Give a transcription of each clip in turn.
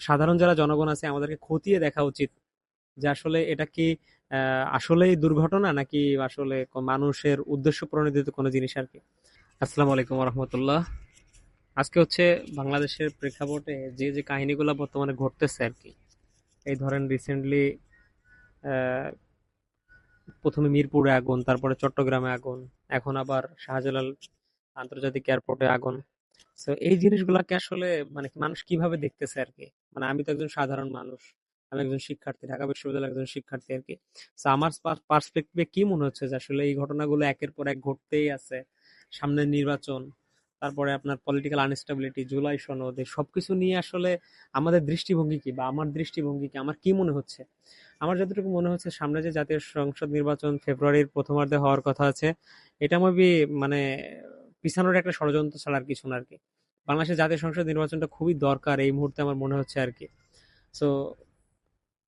সাধারণ যারা জনগণ আছে আমাদেরকে খতিয়ে দেখা উচিত যে আসলে এটা কি আহ, আসলেই দুর্ঘটনা নাকি আসলে মানুষের উদ্দেশ্য প্রণোদিত কোনো জিনিস আর কি? আসসালামু আলাইকুম রহমতুল্লাহ আজকে হচ্ছে বাংলাদেশের প্রেক্ষাপটে যে যে কাহিনীগুলো বর্তমানে ঘটতেছে আর কি। এই ধরেন রিসেন্টলি প্রথমে মিরপুরে আগুন তারপরে চট্টগ্রামে আগুন এখন আবার শাহজালাল আন্তর্জাতিক এয়ারপোর্টে আগুন। তো এই জিনিসগুলোকে আসলে মানে মানুষ কীভাবে দেখতেছে আর কি মানে আমি তো একজন সাধারণ মানুষ। আমি একজন শিক্ষার্থী, ঢাকা বিশ্ববিদ্যালয়ের একজন শিক্ষার্থী আর কি তো আমার পার্সপেক্টিভে কি মনে হচ্ছে যে আসলে এই ঘটনাগুলো একের পর এক ঘটতেই আছে? সামনের নির্বাচন, তারপরে আপনার পলিটিক্যাল আনস্টেবিলিটি জুলাই সনদ, এই সবকিছু নিয়ে আসলে আমাদের দৃষ্টিভঙ্গি কি বা আমার দৃষ্টিভঙ্গি কি? আমার কি মনে হচ্ছে? আমার যতটুকু মনে হচ্ছে, সামনে যে জাতীয় সংসদ নির্বাচন ফেব্রুয়ারির প্রথমার্ধে হওয়ার কথা আছে, এটা মেবি মানে পিছানোর একটা ষড়যন্ত্র ছাড়া আর কিছু না আর কি। বাংলাদেশের জাতীয় সংসদ নির্বাচনটা খুবই দরকার এই মুহূর্তে আমার মনে হচ্ছে আর কি। সো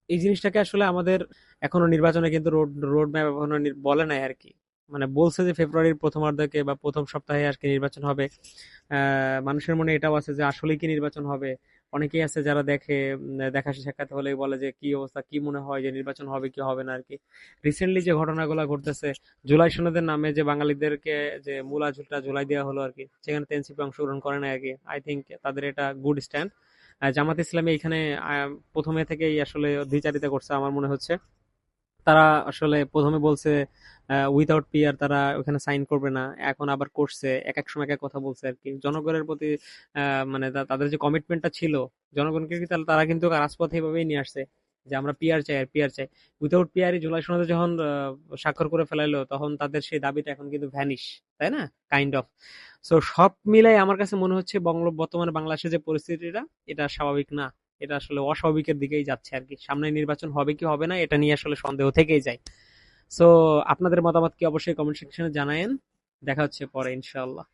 এই জিনিসটাকে আসলে আমাদের এখনও নির্বাচনে কিন্তু রোড রোড ম্যাপ এখনও বলে নাই আর কি। মানে বলছে যে ফেব্রুয়ারির প্রথম অর্ধেকে বা প্রথম সপ্তাহে আজকে নির্বাচন হবে। মানুষের মনে এটাও আছে যে আসলে কি নির্বাচন হবে? অনেকেই আছে যারা দেখে দেখা সাক্ষাৎ হলে বলে যে কি অবস্থা, কি মনে হয় যে নির্বাচন হবে, কি হবে না আর কি রিসেন্টলি যে ঘটনাগুলো ঘটতেছে, জুলাই সনদের নামে যে বাঙালিদেরকে যে মূলা ঝুলটা ঝুলাই দেওয়া হলো আর কি সেখানে তেনসিপি অংশগ্রহণ করে না আর কি আই থিঙ্ক তাদের এটা গুড স্ট্যান্ড জামাত ইসলামী এখানে প্রথমে থেকেই আসলে দ্বিচারিতা করছে, আমার মনে হচ্ছে। তারা আসলে প্রথমে বলছে উইথাউট পিয়ার তারা ওখানে সাইন করবে না। এখন আবার করছে, এক এক সময় এক কথা বলছে আর কি। জনগণের প্রতি মানে তাদের যে কমিটমেন্টটা ছিল, জনগণকে কি তারা তারা কিন্তু রাজপথে এভাবেই নিয়ে আসছে, যে আমরা পিয়ার চাই আর পিয়ার চাই। উইথাউট পিয়ারই জুলাই সনদে যখন স্বাক্ষর করে ফেলাইলো, তখন তাদের সেই দাবিটা এখন কিন্তু ভ্যানিশ তাই না? কাইন্ড অফ সো সব মিলাই আমার কাছে মনে হচ্ছে বর্তমানে বাংলাদেশের যে পরিস্থিতিটা, এটা স্বাভাবিক না। এটা আসলে অস্বাভাবিকের দিকেই যাচ্ছে আর কি সামনে নির্বাচন হবে কি হবে না, এটা নিয়ে আসলে সন্দেহ থেকেই যায়। সো আপনাদের মতামত কি অবশ্যই কমেন্ট সেকশনে জানায়েন। দেখা হচ্ছে পরে, ইনশাআল্লাহ।